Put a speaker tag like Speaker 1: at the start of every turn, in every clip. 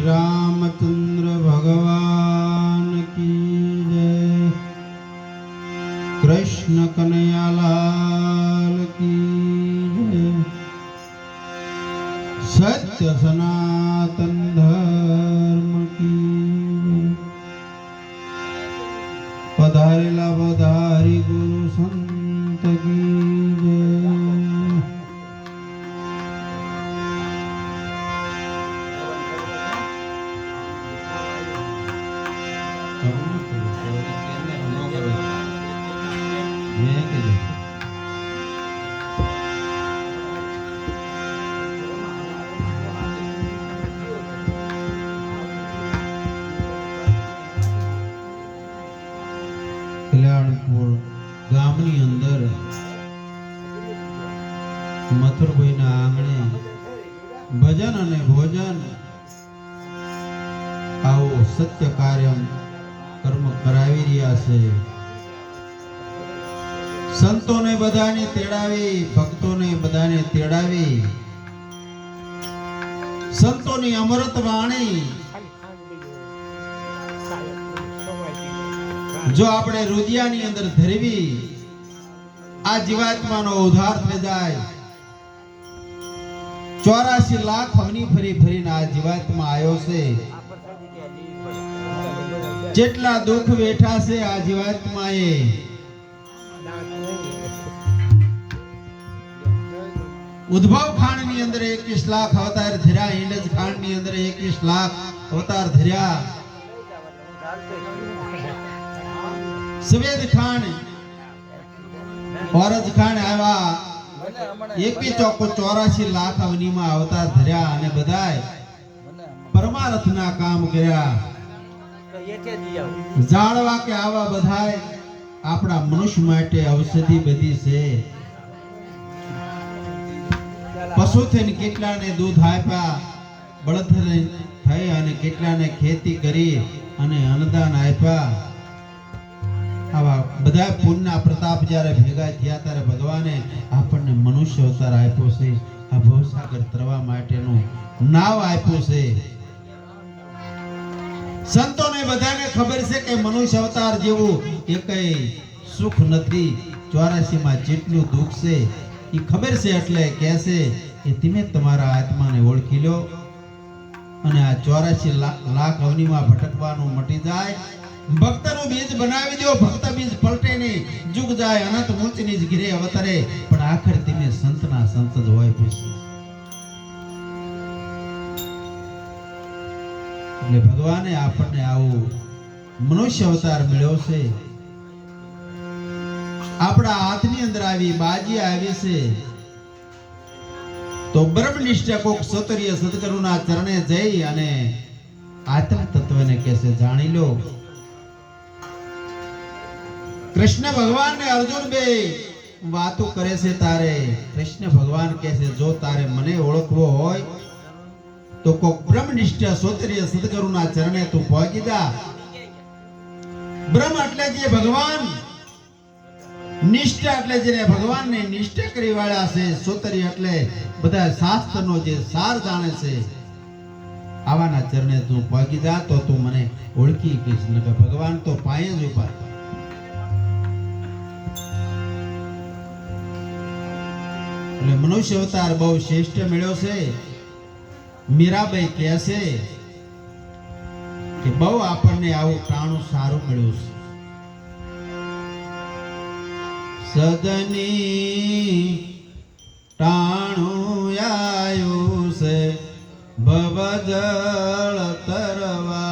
Speaker 1: શ્રી રામચંદ્ર ભગવાન કી જય. કૃષ્ણ કનૈયાલાલ કી જય. સત્ય સનાતન ગામની અંદર મથુરભાઈના આંગણે ભજન અને ભોજન આવો સત્ય કાર્ય કર્મ કરાવી રહ્યા છે. સંતોને બધાને તેડાવી, ભક્તોને બધાને તેડાવી. સંતોની અમૃત વાણી જો આપણે રુદિયાની અંદર ધરવી, આ જીવાત્માનો ઉધાર થઈ જાય. ચોરાશી લાખ હવની ફરી ફરીને આ જીવાત્મા આવ્યો છે. જેટલા દુઃખ વેઠા છે આ જીવાત્માએ. ઉદ્ભવ ખાંડની અંદર 21 લાખ અવતાર ધર્યા હિંડજ ખાંડની અંદર 21 લાખ અવતાર ધર્યા. સવેદ ખાન ઓરજ ખાન આવ્યા એકી ચોકો ચોરાશી લાખ અવનીમાં આવતા ધર્યા અને બધાય પરમાર્થના કામ કર્યા. જાણવા કે આવા બધાય આપણા મનુષ્ય માટે ઔષધિ બધી છે. પશુ થઈને કેટલાને દૂધ આપ્યા બળદ થઈ અને કેટલાને ખેતી કરી અને અન્નદાન આપ્યા. આવા બધા પુણ્યના પ્રતાપ જ્યારે ભેગા થયા ત્યારે ભગવાને આપણને મનુષ્ય અવતાર આપ્યો છે. આ ભવસાગર તરવા માટેનું નાવ આપ્યું છે. સંતોને બધાને ખબર છે કે મનુષ્ય અવતાર જેવું એકય સુખ નથી. ચોરાસીમાં જેટલું દુઃખ છે એ ખબર છે એટલે કહેશે કે તમે તમારા આત્માને ઓળખી લો અને આ 84 લાખ લાખ અવનીમાં ભટકવાનું મટી જાય ભક્તનું બીજ બનાવી દો ભક્ત બીજ પલટે નહીં. જુગ જાય, અનંત ઊંચની જ ઘીરે અવતરે. પણ આખર તમે સંતના સંત જ હોય પૂછ્યું. એટલે ભગવાને આપણને આવું મનુષ્ય અવતાર મળ્યો છે. આપણા હાથની અંદર આવી, બાજી આવી છે. તો બ્રહ્મનિષ્ઠ કોક સતરીય સદગુરુના ચરણે જઈ અને આત્મ તત્વને કહેશે જાણી લો. કૃષ્ણ ભગવાન ને અર્જુન બે વાતો કરે છે તારે. કૃષ્ણ ભગવાન કહે છે, જો તારે મને ઓળખવો હોય, તો કોક બ્રહ્મનિષ્ઠ સોતરીય સદગુરુના ચરણે તું પહોંચી જા. બ્રહ્મ એટલે જે ભગવાન, નિષ્ઠ એટલે જેને ભગવાનને નિષ્ઠ કરી વાળા છે સોતરી એટલે બધા શાસ્ત્રનો જે સાર જાણે છે, આવાના ચરણે તું પહોંચી જા તો તું મને ઓળખી કહીશ ભગવાન તો પાયે જ ઊભા એટલે મનુષ્ય અવતાર બહુ શ્રેષ્ઠ મળ્યો છે. મીરાબાઈ કહે છે કે બહુ આપણને આવું ટાણું સારું મળ્યું છે. સદની ટાણું આયું છે ભવજળ તરવાનું.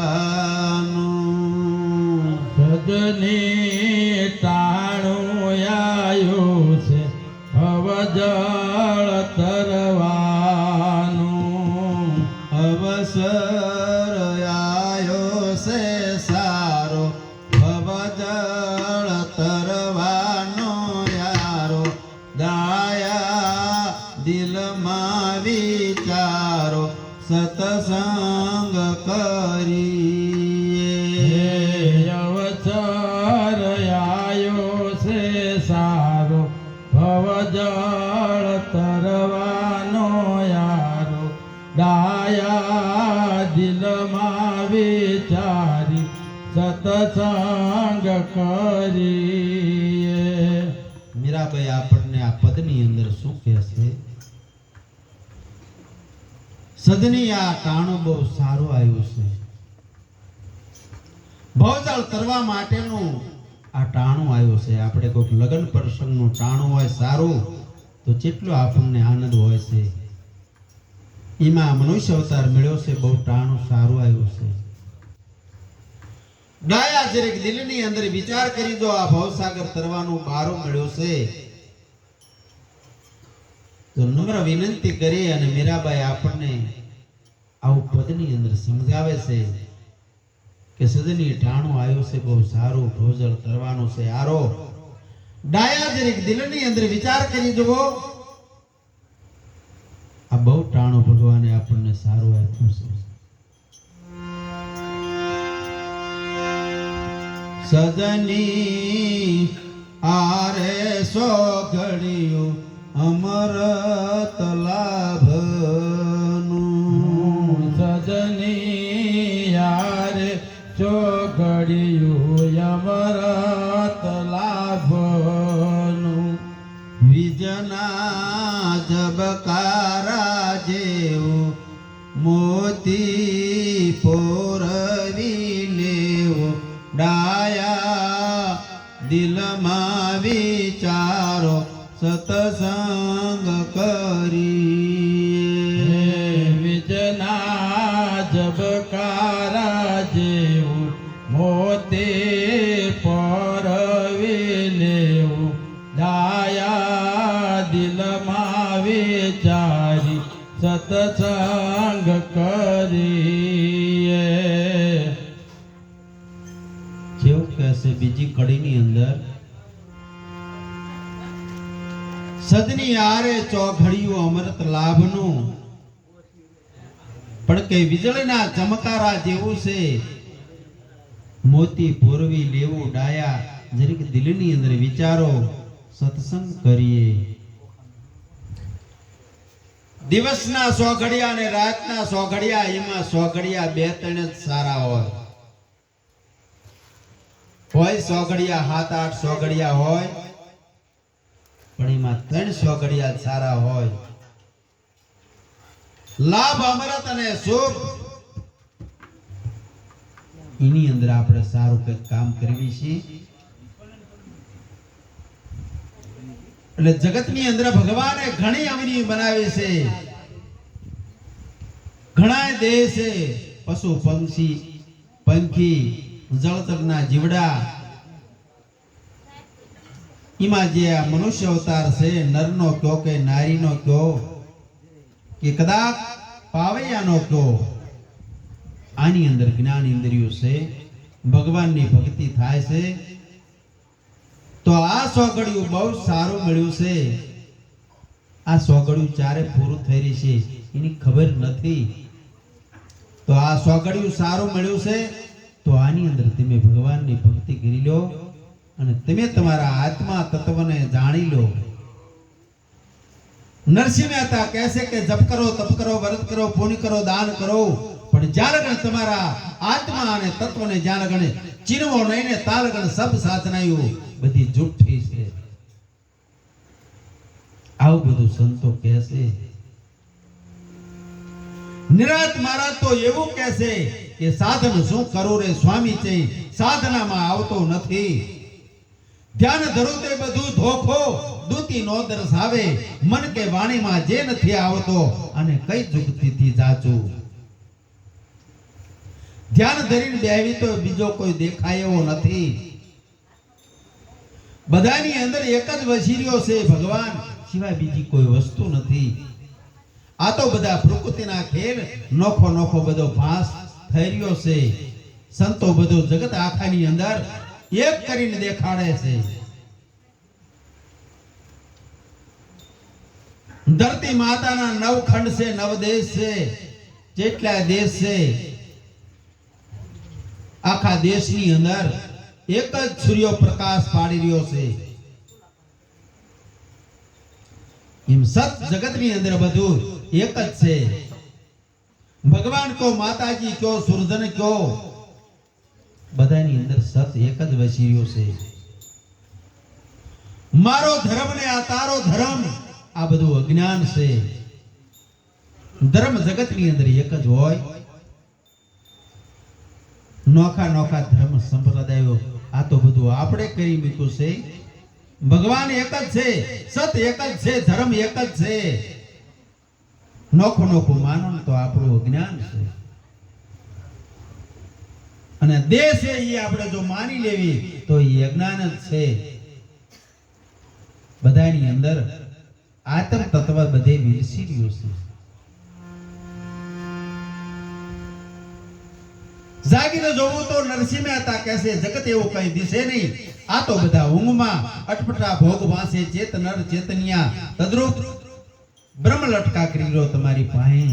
Speaker 2: સદની ટાણું
Speaker 1: વિચારો સતસંગ કરીએ.
Speaker 2: અવસર આયો છે સારો ભવજળ તરવાનો યારો. ડાયા દિલમાં વિચારી સતસંગ કરીએ.
Speaker 1: મીરાબાઈ આપણને આ પદની અંદર શું કહે છે સદની આ ટાણું બહુ સારું આવ્યું છે. ભવજળ કરવા માટેનું આ ટાણું આવ્યું છે. આપણે કોઈક લગ્ન પ્રસંગનું ટાણું હોય સારું, તો કેટલો આપણને આનંદ હોય છે. એમાં મનુષ્ય અવતાર મળ્યો છે, બહુ ટાણું સારું આવ્યું છે. ડાયા જરેક દિલની અંદર વિચાર કરી દો આ ભવસાગર તરવાનું બારો મળ્યો છે તો નમ્ર વિનંતી કરી અને મીરાબાઈ આપણને આવું પદની અંદર સમજાવે છે કે સદની ટાણું આવ્યું છે, બહુ સારું ભોજન કરવાનું છે. આરો ડાયા દિલની અંદર વિચાર કરી જુઓ. આ બહુ ટાણું ભગવાને આપણને સારું આપ્યું છે. સદની આરે સો ઘડિયું અમરત લાભનું.
Speaker 2: સજની યારે ચોઘડિયું યમરત લાભનું.
Speaker 1: વિજના જબકારા જેવું મોતી સતસંગ
Speaker 2: કરીએ.
Speaker 1: જેવું કહેશે બીજી કડીની અંદર? સદની આરે ચોઘડિયું અમૃત લાભનું. પણ કે વીજળીના ચમકારા જેવું છે. મોતી પૂરવી લેવું ડાયા. જરીક દિલની અંદર વિચારો, સત્સંગ કરીએ. દિવસના સો અને રાતના સો એમાં સો બે ત્રણ જ સારા હોય. હોય સો સાત આઠ સો હોય, પણ એમાં ત્રણ સો ઘડિયા સારા હોય. લાભ, અમૃત અને સુખ એની અંદર આપણે સારું કંઈક કામ કરવી છીએ એટલે જગતની અંદર ભગવાને ઘણી અમરી બનાવી છે. ઘણા દેહ છે. પશુ, પંખી પંખી, જળતરના જીવડા. એમાં જે આ મનુષ્ય અવતાર છે, નરનો કયો કે નારીનો કયો કે કદાચ પાવૈયાનો કયો, આની અંદર જ્ઞાન ઇન્દ્રિયો છે. ભગવાનની ભક્તિ થાય છે. તો આ સોગડિયું બહુ સારું મળ્યું છે. આ સોગડિયું ચારે પૂરું થઈ રહી છે એની ખબર નથી. તો આ સોગડિયું સારું મળ્યું છે, તો આની અંદર તમે ભગવાનની ભક્તિ કરી લો અને તમે તમારા આત્મા તત્વને જાણી લો. નરસિંહ મહેતા કહેશે કે જપ કરો, તપ કરો, વ્રત કરો, પુણ્ય કરો, દાન કરો, પણ જ્યાં તમારા આત્મા અને તત્વને જ્યાં લગન ચીનવો નહીં તાલગણ સબ સાધનાયો. બધી જુઠ્ઠી છે. આવું બધું સંતો કહેશે નિરાત મહારાજ તો એવું કહેશે કે સાધન શું કરું રે સ્વામી છે, સાધનામાં આવતો નથી. ધ્યાન ધરું તે બધું ધોખો, દૂતી નો દર્શાવે. મન કે વાણીમાં જે નથી આવતો, અને કઈ જુગતીથી જાચું ધ્યાન ધરીને બેહવી તો બીજો કોઈ દેખાય એવો નથી. બધાની અંદર એક જ વસીર્યો છે ભગવાન, સિવાય બીજી કોઈ વસ્તુ નથી. આ તો બધા પ્રકૃતિના ખેલ, નોખો નોખો બધો ભાસ થઈ રહ્યો છે. સંતો બધો જગત આખાની અંદર એક કરીને દેખાડે છે. ધરતી માતાના નવ ખંડ છે નવ દેશ છે, જેટલા દેશ છે આખા દેશની અંદર એક જ સૂર્ય પ્રકાશ પાડી રહ્યો છે એમ સત જગતની અંદર બધું એક જ છે ભગવાન કો માતાજી કયો સુરધન કયો બધાની અંદર સત એક જ વસી રહ્યો છે મારો ધર્મ ને આ તારો ધર્મ આ બધું અજ્ઞાન છે ધર્મ જગતની અંદર એક જ હોય નોખા નોખા ધર્મ સંપ્રદાયો, આ તો બધું આપણે કરી મૂક્યું છે. ભગવાન એક જ છે, સત એક જ છે, ધર્મ એક જ છે. નોખું નોખું માનો તો આપણું જ્ઞાન છે. અને દેશ એ આપણે જો માની લેવી, તો એ અજ્ઞાન જ છે. બધાની અંદર આત્મ તત્વ બધે વિરસી રહ્યું છે. જાગીને જોવું તો નરસિંહ મહેતા કહેશે જગત એવું કઈ દિશે નહીં. આ તો બધા ઊંઘમાં અટપટા ભોગ વાંસે ચેત નર ચેતનિયા. તદ્રુપ, બ્રહ્મ લટકા કરી રહ્યો તમારી પાસે.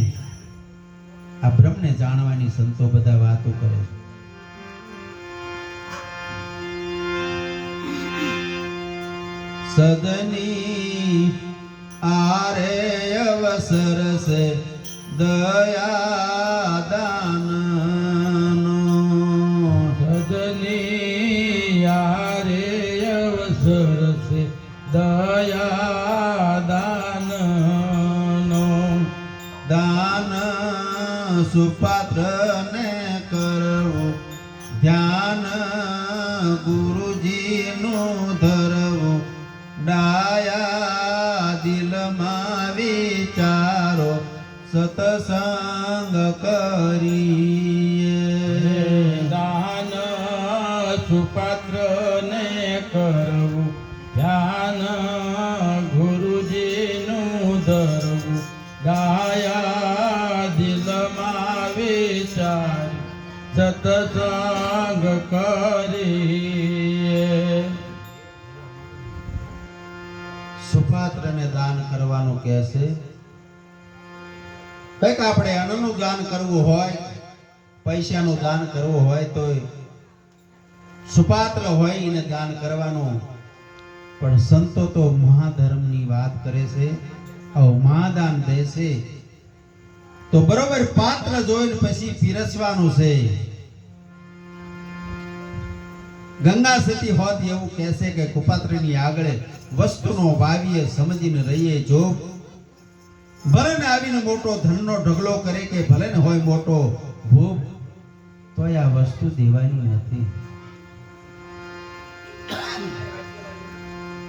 Speaker 1: આ બ્રહ્મને જાણવાની સંતો બધા વાતો કરે છે. સદની આરે અવસર દયા દાનનો સુપાત્ર કરવો. ધ્યાન ગુરુજીનું ધરવું. ડાયા દિલમાં વિચારો. સતસંગ કરીએ
Speaker 2: વિચાર સતસંગ કરીએ.
Speaker 1: સુપાત્રને દાન કરવાનું કહે છે. આપણે અન્નનું દાન કરવું હોય, પૈસાનું દાન કરવું હોય તો સુપાત્ર હોય એને દાન કરવાનું. પણ સંતો તો મહાધર્મની વાત કરે છે. મહાદાન દે છે. તો બરોબર પાત્ર જોઈને પછી પીરસવાનું છે. ગંગા સતી હોત એવું કહેશે કે કુપાત્રની આગળ વસ્તુનો વાવીએ, સમજીને રહીએ જો. ભલે ને આવીને મોટો ધનનો ઢગલો કરે કે ભલે ને હોય મોટો ભૂપ તો આ વસ્તુ દેવાની નથી.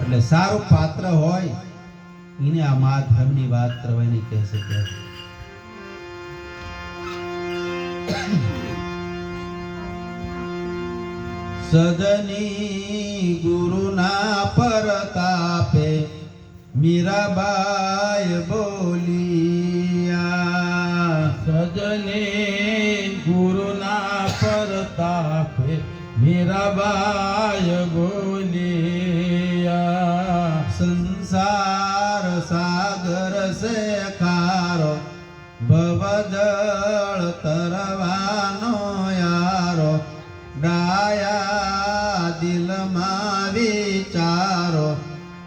Speaker 1: એટલે સારું પાત્ર હોય, એને આ મા ધર્મની વાત કરવાની કહેશે કે સજની ગુરુના પરતાપે મીરાબાઈ બોલિયા
Speaker 2: સજને ગુરુના પરતાપે મીરાબાઈ બોલિયા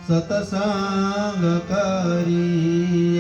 Speaker 1: સતસંગ કરી